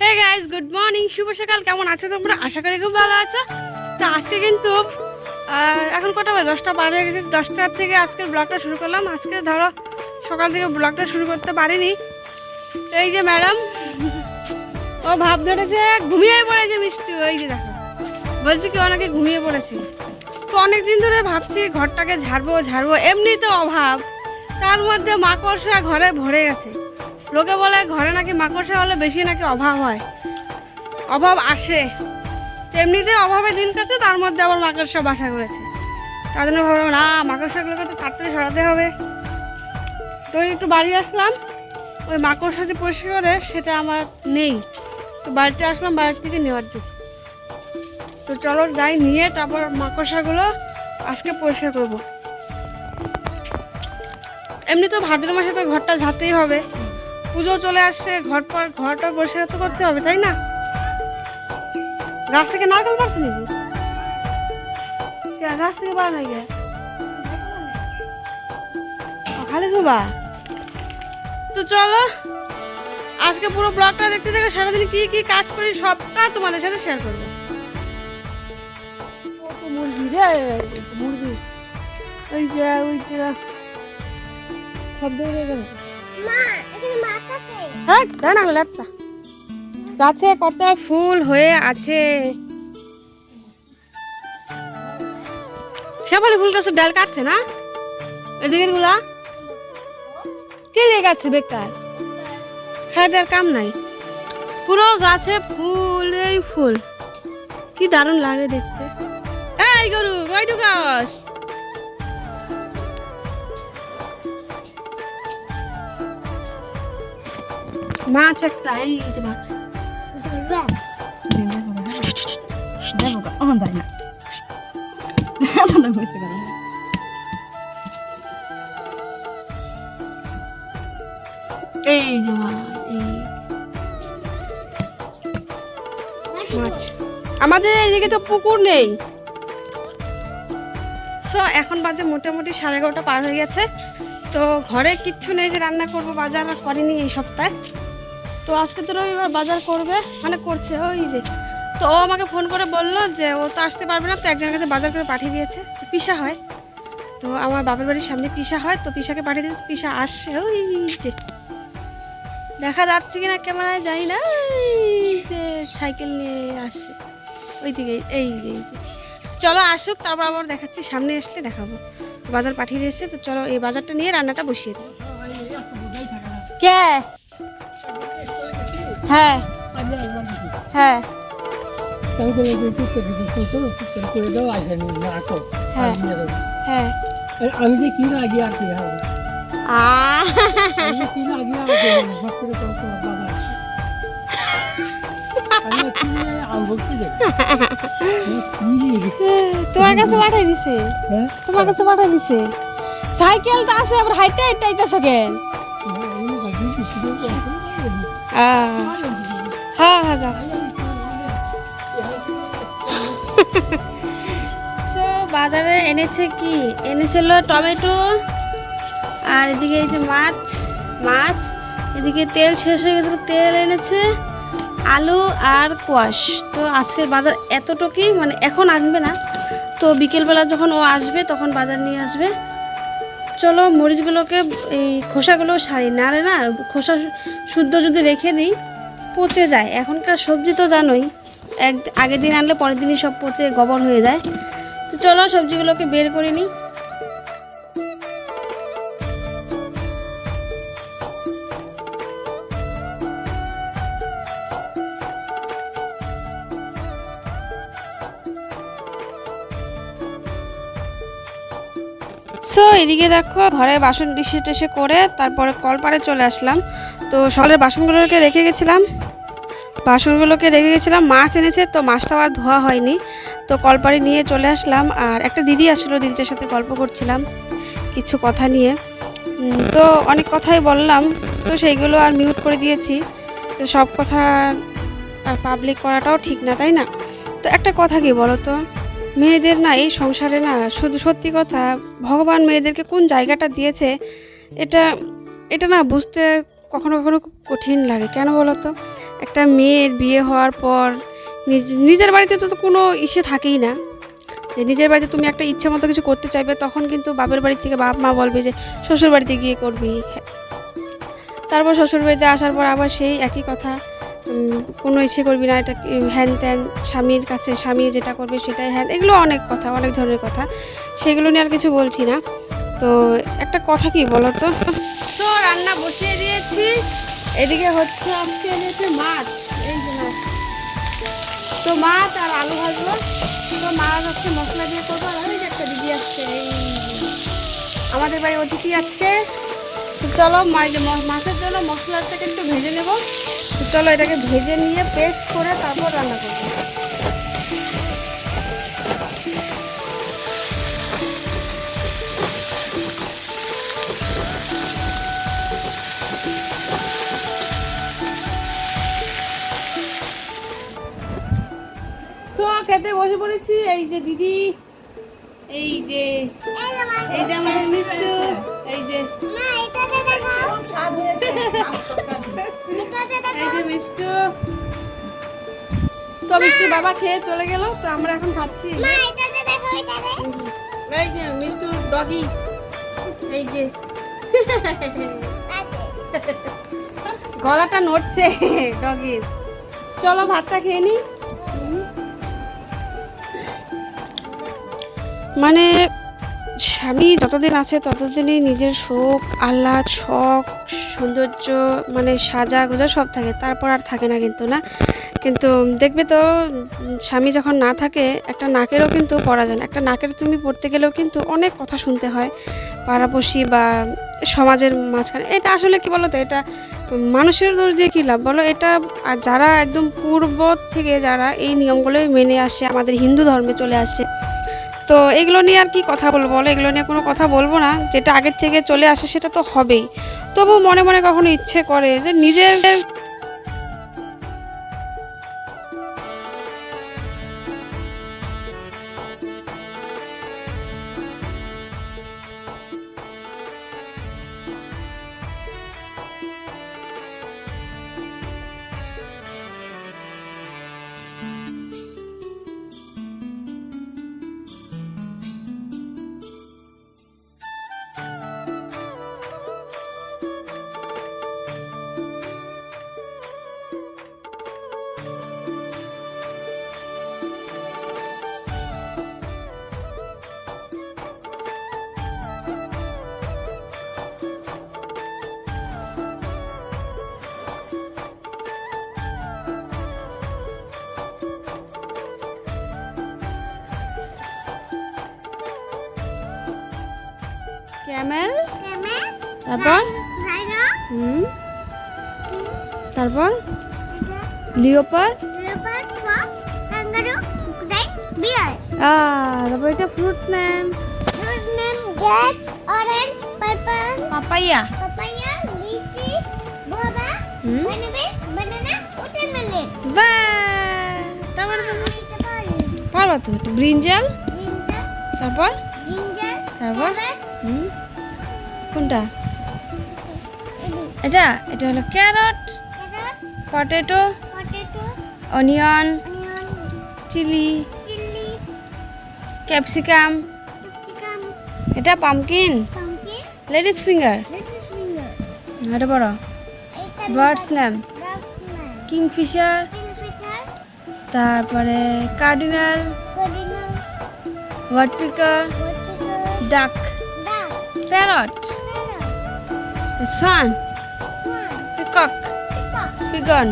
হে guys good morning শুভ সকাল। কেমন আছো তোমরা? আশা করি খুব ভালো আছো। তো আজকে কিন্তু এখন কটা বাজে? দশটা পার হয়ে গেছে। দশটার থেকে আজকের ব্লগটা শুরু করলাম। আজকে ধরো, সকাল থেকে ব্লগটা শুরু করতে পারিনি। এই যে ম্যাডাম ও ভাব ধরেছে, ঘুমিয়ে পড়েছে মিষ্টি। ওই যে দেখো। বলছি কি ওনাকে ঘুমিয়ে পড়েছে। তো অনেক দিন ধরে ভাবছি, ঘরটাকে ঝাড়বো ঝাড়বো। এমনিতে অভাব। তার মধ্যে মাকড়সা ঘরে ভরে গেছে। লোকে বলে ঘরে নাকি মাকড়সা হলে বেশি নাকি অভাব হয়। অভাব আসে। এমনিতে অভাবে দিন কাটে, তার মধ্যে আবার মাকড়সা বাসা করেছে। তার জন্য ভাবলাম, না, মাকড়সাগুলোকে তো তাড়াতাড়ি সরাতে হবে। তো একটু বাড়ি আসলাম। ওই মাকড়সা যে পরিষ্কার করে, সেটা আমার নেই। তো বাড়িতে আসলাম, বাড়ির থেকে নেওয়ার জন্য। তো চলো যাই, নিয়ে তারপর মাকড়সাগুলো আজকে পরিষ্কার করব। এমনি তো ভাদ্র মাসে তো ঘরটা ঝাড়তেই হবে। পুজো চলে আসছে ঘর পর ঘরটা পরিষ্কার তো করতে হবে তাই না? গাছ থেকে নারকেল পারছে নাকি? গাছ থেকে পারা নাই গে? ও, খালি ধোবা তো চলো আজকে পুরো ব্লগটা দেখতে দেখে সারাদিন কি কি কাজ করি সবটা তোমাদের সাথে শেয়ার করব। মুরগি রে মুরগি। ওই যে ওই যে দাঁড়া ল্যাপটা গাছে কত ফুল হয়ে আছে। শেফালি ফুল গাছের ডাল কাটছে না? এদিকে গুলা। কে লেগে গেছে বেকার? খায় দেওয়ার কাম নাই। পুরো গাছে ফুল, এই ফুল। কি দারুণ লাগে দেখতে। এই গরু, কই ঢুকাস? মাছ একটা এই যে মাছ এই যে মাছ এই মাছ আমাদের এদিকে তো পুকুর নেই। সো এখন বাজে মোটামুটি সাড়ে এগারোটা পার হয়ে গেছে। তো ঘরে কিচ্ছু নেই যে রান্না করব বাজার আর করিনি এই সপ্তাহে। তো আজকে তো রবিবার, বাজার করবে? মানে করছে, ওই যে। তো ও আমাকে ফোন করে বলল যে ও তো আসতে পারবে না, তো একজনের কাছে বাজার করে পাঠিয়ে দিয়েছে। পিসা হয়। তো আমার বাপের বাড়ির সামনে পিসা হয়, তো পিসাকে পাঠিয়ে দিয়েছে, পিসা আসছে, ওই যে। দেখা যাচ্ছে কিনা ক্যামেরায়, জানি না যে সাইকেল নিয়ে আসছে ওই দিকে এই যে। চলো আসুক, তারপর আবার দেখাচ্ছি, সামনে আসলে দেখাবো। বাজার পাঠিয়ে দিয়েছে, তো চলো এই বাজারটা নিয়ে রান্নাটা বসিয়ে দেবো কে? হ্যাঁ। হ্যাঁ। আমি যে কি লাগি আর কি হবে আর হবে তোমার কাছে পাঠাই দিছে। হ্যাঁ? তোমার কাছে পাঠাই দিছে। সাইকেলটা আছে আবার হাইটে হাইটে আইতাছে কেন? হ্যাঁ হ্যাঁ যাও। সো বাজারে এনেছে কি? এনেছিল টমেটো, আর এদিকে এই যে মাছ মাছ, এদিকে তেল শেষ হয়ে গেছিল তেল এনেছে আলু আর কোয়াশ। তো আজকের বাজার এতটুকুই মানে এখন আসবে না। তো বিকেলবেলা যখন ও আসবে, তখন বাজার নিয়ে আসবে। চলো মরিচগুলোকে এই খোসাগুলো সারি। নাড়ে না, খোসা শুদ্ধ যদি রেখে দিই, পচে যায়। এখনকার সবজি তো জানোই, এক আগের দিন আনলে পরের দিনই সব পচে গোবর হয়ে যায়। তো চলো সবজিগুলোকে বের করে নিই। সো এদিকে দেখো, ঘরে বাসন ডিসে টেসে করে তারপরে কলপাড়ে চলে আসলাম। তো সকালের বাসনগুলোকে রেখে গেছিলাম। বাসনগুলোকে রেখে গেছিলাম, মাছ এনেছে তো মাছটাও আর ধোয়া হয়নি। তো কলপাড়ে নিয়ে চলে আসলাম আর একটা দিদি আসলো, দিদিটার সাথে গল্প করছিলাম কিছু কথা নিয়ে। তো অনেক কথাই বললাম, তো সেইগুলো আর মিউট করে দিয়েছি। তো সব কথা আর পাবলিক করাটাও ঠিক না, তাই না? তো একটা কথা কি বলো তো? মেয়েদের না, এই সংসারে না, শুধু সত্যি কথা, ভগবান মেয়েদেরকে কোন জায়গাটা দিয়েছে, এটা এটা না বুঝতে কখনো কখনো খুব কঠিন লাগে। কেন বলো তো একটা মেয়ের বিয়ে হওয়ার পর নিজ- নিজের বাড়িতে তো কোনো ইসে থাকেই না। যে নিজের বাড়িতে তুমি একটা ইচ্ছা মতো কিছু করতে চাইবে, তখন কিন্তু বাপের বাড়ি থেকে বাপ, মা বলবে যে শ্বশুর বাড়িতে গিয়ে করবি। তারপর শ্বশুর বাড়িতে আসার পর আবার সেই একই কথা। কোনো ইচ্ছে করবি না, এটা হ্যান ত্যান, স্বামীর কাছে, স্বামী যেটা করবে সেটাই হ্যান, এগুলো অনেক কথা, অনেক ধরনের কথা। সেগুলো নিয়ে আর কিছু বলছি না। তো একটা কথা কি বলো তো রান্না বসিয়ে দিয়েছি। এদিকে হচ্ছে আজকে এনেছে মাছ। এই যে মাছ। তো মাছ আর আলু ভাজবো। তো মাছ আজকে মশলা দিয়ে করব। আর একটা দিদি আসছে, এই আমাদের বাড়ি অতিথি আজকে চলো মাছের জন্য মশলাটাকে একটু ভেজে নেব। চলো এটাকে ভেজে নিয়ে পেস্ট করে তারপর রান্না করব। খেতে বসে পড়েছি। এই যে দিদি এই যে এই যে আমাদের মিষ্টু এই যে এই যে মিষ্টু। তো মিষ্টুর বাবা খেয়ে চলে গেল তো আমরা এখন খাচ্ছি। এই যে মিষ্টুর ডগি। এই যে। গলাটা নড়ছে ডগির। চলো ভাতটা খেয়ে নি। মানে স্বামী যতদিন আছে ততদিনই নিজের শোক, আহ্লাদ, শখ, সৌন্দর্য মানে সাজা গোজা সব থাকে। তারপর আর থাকে না কিন্তু না? কিন্তু দেখবে তো, স্বামী যখন না থাকে, একটা নাকেরও কিন্তু পরা যায় না একটা নাকের তুমি পড়তে গেলেও কিন্তু অনেক কথা শুনতে হয়। পাড়াপড়শি বা সমাজের মাঝখানে। এটা আসলে কি বলো তো এটা মানুষের দোষ দিয়ে কী লাভ বলো? এটা যারা একদম পূর্ব থেকে যারা এই নিয়মগুলোই মেনে আসে, আমাদের হিন্দু ধর্মে চলে আসে তো এগুলো নিয়ে আর কি কথা বলব বলো? এগুলো নিয়ে কোনো কথা বলব না। যেটা আগের থেকে চলে আসে সেটা তো হবেই। তবু মনে মনে কখনো ইচ্ছে করে যে নিজের ক্যামেল তারপর হুম তারপর লিওপার তারপর এটা fruits papaya lychee, guava, hmm banana, banana, watermelon. বা তারপরে পারবা ব্রিঞ্জাল তারপর তারপর কোনটা এটা এটা হলো carrot potato onion chilli capsicum এটা পামকিন লেডিস ফিঙ্গার. এটা বড় বার্ডস নেম কিংফিশার তারপরে cardinal cardinal, woodpecker woodpecker, duck parrot swan swan, Peacock. peacock, pigeon